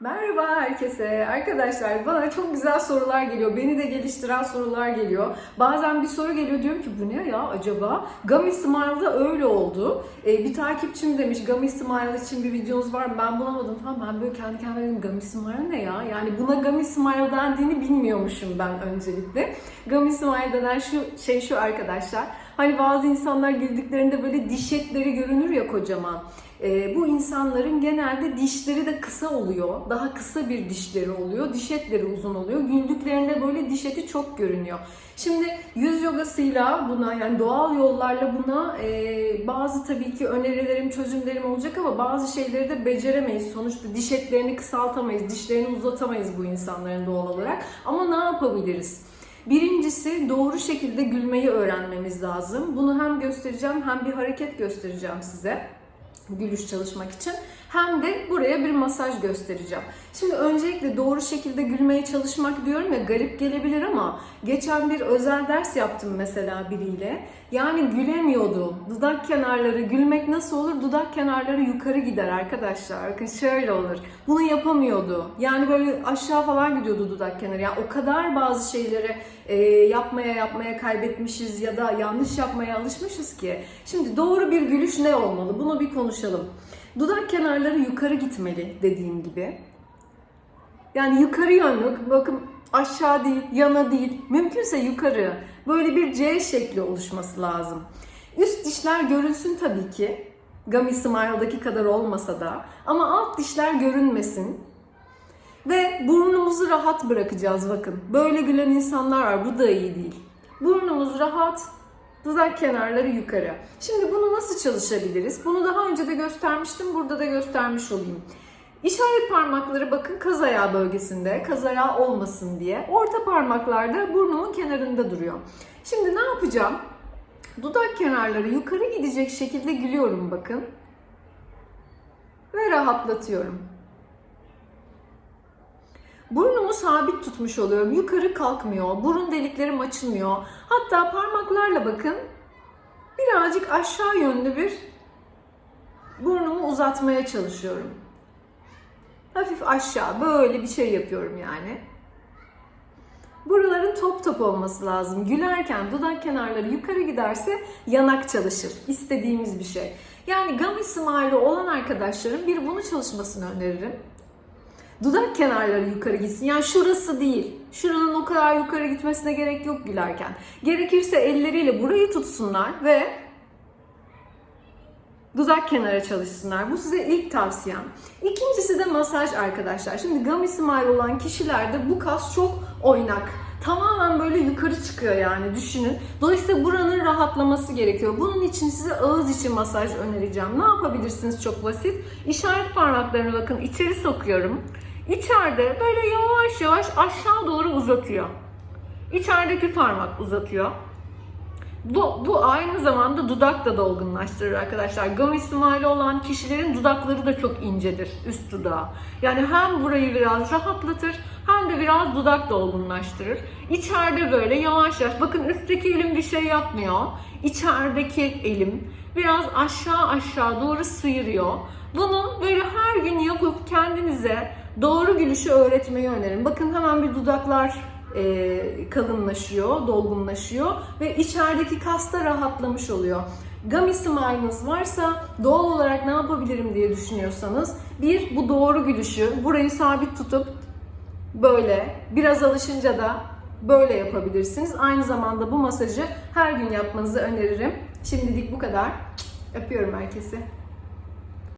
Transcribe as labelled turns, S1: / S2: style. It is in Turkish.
S1: Merhaba herkese. Arkadaşlar bana çok güzel sorular geliyor. Beni de geliştiren sorular geliyor. Bazen bir soru geliyor diyorum ki bu ne ya acaba? Gummy Smile'da öyle oldu. Ee, bir takipçim demiş Gummy Smile için bir videonuz var? Ben bulamadım falan. Ben böyle kendi kendime dedim Gummy Smile ne ya? Yani buna Gummy Smile dendiğini bilmiyormuşum ben öncelikle. Gummy Smile denen şu şey şu arkadaşlar. Hani bazı insanlar güldüklerinde böyle diş etleri görünür ya kocaman. Ee, bu insanların genelde dişleri de kısa oluyor. Daha kısa bir dişleri oluyor. Diş etleri uzun oluyor. Güldüklerinde böyle diş eti çok görünüyor. Şimdi yüz yogasıyla buna yani doğal yollarla buna e, bazı tabii ki önerilerim, çözümlerim olacak ama bazı şeyleri de beceremeyiz. Sonuçta diş etlerini kısaltamayız, dişlerini uzatamayız bu insanların doğal olarak. Ama ne yapabiliriz? Birincisi doğru şekilde gülmeyi öğrenmemiz lazım. Bunu hem göstereceğim hem bir hareket göstereceğim size gülüş çalışmak için hem de buraya bir masaj göstereceğim. Şimdi öncelikle doğru şekilde gülmeye çalışmak diyorum ya garip gelebilir ama geçen bir özel ders yaptım mesela biriyle. Yani gülemiyordu. Dudak kenarları gülmek nasıl olur? Dudak kenarları yukarı gider arkadaşlar. Bakın şöyle olur. Bunu yapamıyordu. Yani böyle aşağı falan gidiyordu dudak kenarı. Yani o kadar bazı şeyleri e, yapmaya yapmaya kaybetmişiz ya da yanlış yapmaya alışmışız ki. Şimdi doğru bir gülüş ne olmalı? Bunu bir konuşalım. Dudak kenarları yukarı gitmeli dediğim gibi. Yani yukarı yönlü, bakın aşağı değil, yana değil, mümkünse yukarı. Böyle bir C şekli oluşması lazım. Üst dişler görülsün tabii ki. Gummy Smile'daki kadar olmasa da. Ama alt dişler görünmesin. Ve burnumuzu rahat bırakacağız bakın. Böyle gülen insanlar var. Bu da iyi değil. Burnumuz rahat, dudak kenarları yukarı. Şimdi bunu nasıl çalışabiliriz? Bunu daha önce de göstermiştim. Burada da göstermiş olayım. İşaret parmakları bakın kaz ayağı bölgesinde, kaz ayağı olmasın diye. Orta parmaklar da burnumun kenarında duruyor. Şimdi ne yapacağım? Dudak kenarları yukarı gidecek şekilde gülüyorum bakın. Ve rahatlatıyorum. Burnumu sabit tutmuş oluyorum. Yukarı kalkmıyor. Burun deliklerim açılmıyor. Hatta parmaklarla bakın birazcık aşağı yönlü bir burnumu uzatmaya çalışıyorum. Hafif aşağı böyle bir şey yapıyorum yani. Buraların top top olması lazım. Gülerken dudak kenarları yukarı giderse yanak çalışır. İstediğimiz bir şey. Yani gummy smile olan arkadaşlarım bir bunu çalışmasını öneririm. Dudak kenarları yukarı gitsin. Yani şurası değil. Şuranın o kadar yukarı gitmesine gerek yok gülerken. Gerekirse elleriyle burayı tutsunlar ve dudak kenara çalışsınlar. Bu size ilk tavsiyem. İkincisi de masaj arkadaşlar. Şimdi gummy smile olan kişilerde bu kas çok oynak. Tamamen böyle yukarı çıkıyor yani düşünün. Dolayısıyla buranın rahatlaması gerekiyor. Bunun için size ağız içi masaj önereceğim. Ne yapabilirsiniz çok basit. İşaret parmaklarını bakın içeri sokuyorum. İçeride böyle yavaş yavaş aşağı doğru uzatıyor. İçerideki parmak uzatıyor. Bu, bu aynı zamanda dudak da dolgunlaştırır arkadaşlar. Gummy smile olan kişilerin dudakları da çok incedir üst dudağı. Yani hem burayı biraz rahatlatır hem de biraz dudak dolgunlaştırır. İçeride böyle yavaş yavaş bakın üstteki elim bir şey yapmıyor. İçerideki elim biraz aşağı aşağı doğru sıyırıyor. Bunu böyle her gün yapıp kendinize doğru gülüşü öğretmeyi öneririm. Bakın hemen bir dudaklar e, kalınlaşıyor, dolgunlaşıyor ve içerideki kas da rahatlamış oluyor. Gummy smile'ınız varsa doğal olarak ne yapabilirim diye düşünüyorsanız bir bu doğru gülüşü burayı sabit tutup böyle biraz alışınca da böyle yapabilirsiniz. Aynı zamanda bu masajı her gün yapmanızı öneririm. Şimdilik bu kadar. Öpüyorum herkesi.